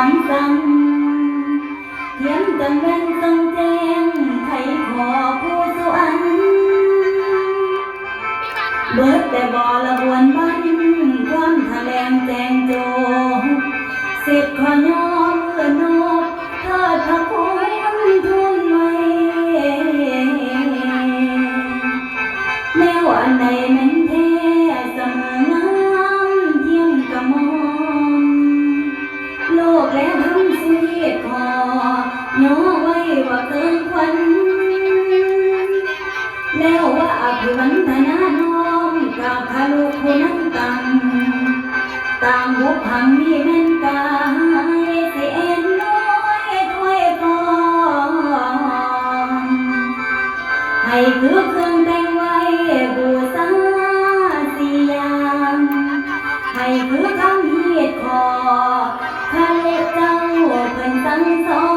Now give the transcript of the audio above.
ความสั่งเทียมจังเว้นทรงแจ้งไขขอผู้สวรรค์เบิดแต่บ่ละบวนบันความทะแลงแจงโจสิทธิ์ขอยอมเพื่อนบเทิดพระคุณทุนไว้แนวอันใดแม่น วันธนาน้อมกราบพระลูกคนนั้นตังตามหกพังมีแม่นกายเสียนน้อยด้วยฟองให้คือเครื่องแต่งไว้บูชาสียางให้คือคำเหียดคอข้าเลตเจ้าเป็นตังสอน